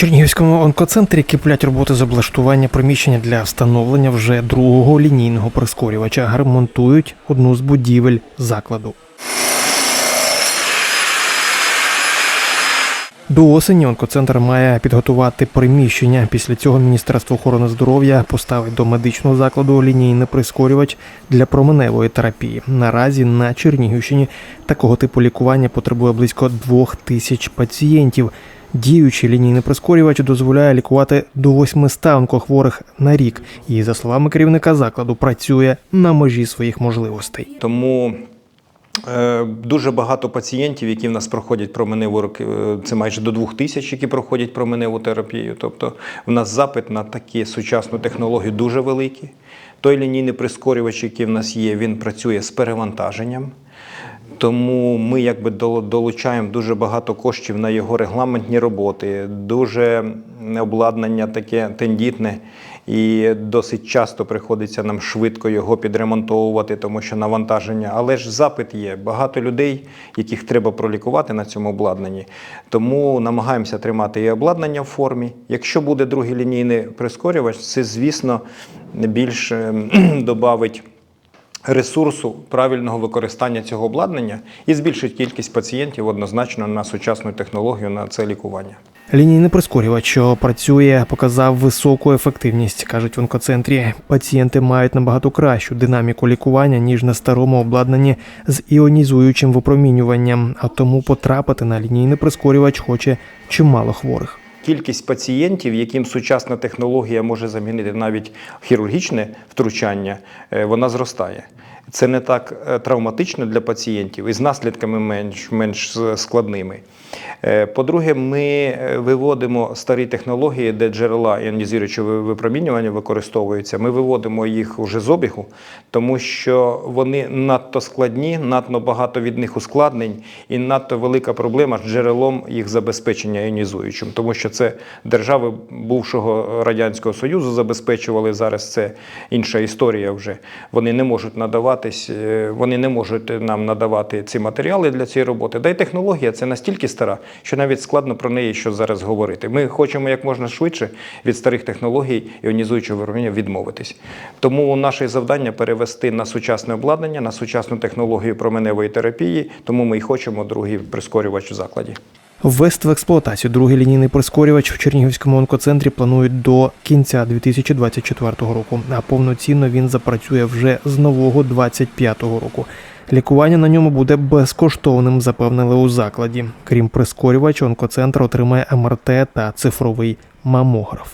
Чернігівському онкоцентрі киплять роботи з облаштування приміщення для встановлення вже другого лінійного прискорювача. Ремонтують одну з будівель закладу. До осені онкоцентр має підготувати приміщення. Після цього Міністерство охорони здоров'я поставить до медичного закладу лінійний прискорювач для променевої терапії. Наразі на Чернігівщині такого типу лікування потребує близько двох тисяч пацієнтів. Діючий лінійний прискорювач дозволяє лікувати до 800 онкохворих на рік. І за словами керівника закладу, працює на межі своїх можливостей. Тому е, дуже багато пацієнтів, які в нас проходять променеву рок- е, це майже до двох тисяч, які проходять променеву терапію. Тобто в нас запит на такі сучасну технологію дуже великий. Той лінійний прискорювач, який в нас є, він працює з перевантаженням. Тому ми якби дол- долучаємо дуже багато коштів на його регламентні роботи, дуже обладнання таке тендітне, і досить часто приходиться нам швидко його підремонтовувати, тому що навантаження. Але ж запит є. Багато людей, яких треба пролікувати на цьому обладнанні. Тому намагаємося тримати і обладнання в формі. Якщо буде другий лінійний прискорювач, це звісно більш додавить ресурсу правильного використання цього обладнання і збільшить кількість пацієнтів однозначно на сучасну технологію на це лікування. Лінійний прискорювач, що працює, показав високу ефективність, кажуть в онкоцентрі. Пацієнти мають набагато кращу динаміку лікування ніж на старому обладнанні з іонізуючим випромінюванням, а тому потрапити на лінійний прискорювач хоче чимало хворих. Кількість пацієнтів, яким сучасна технологія може замінити навіть хірургічне втручання, е, вона зростає. Це не так е, травматично для пацієнтів і з наслідками менш, менш складними. Е, По-друге, ми е, виводимо старі технології, де джерела іонізуючого випромінювання використовуються. Ми виводимо їх вже з обігу, тому що вони надто складні, надто багато від них ускладнень і надто велика проблема з джерелом їх забезпечення іонізуючим, тому що це держави бувшого радянського союзу забезпечували зараз. Це інша історія. Вже вони не можуть надаватись, е, вони не можуть нам надавати ці матеріали для цієї роботи. Да й технологія це настільки стара, що навіть складно про неї що зараз говорити. Ми хочемо як можна швидше від старих технологій іонізуючого виробництва відмовитись. Тому наше завдання перевести на сучасне обладнання, на сучасну технологію променевої терапії. Тому ми і хочемо другий прискорювач в закладі. Ввести в експлуатацію другий лінійний прискорювач в Чернігівському онкоцентрі планують до кінця 2024 року, а повноцінно він запрацює вже з нового 2025 року. Лікування на ньому буде безкоштовним, запевнили у закладі. Крім прискорювача, онкоцентр отримає МРТ та цифровий мамограф.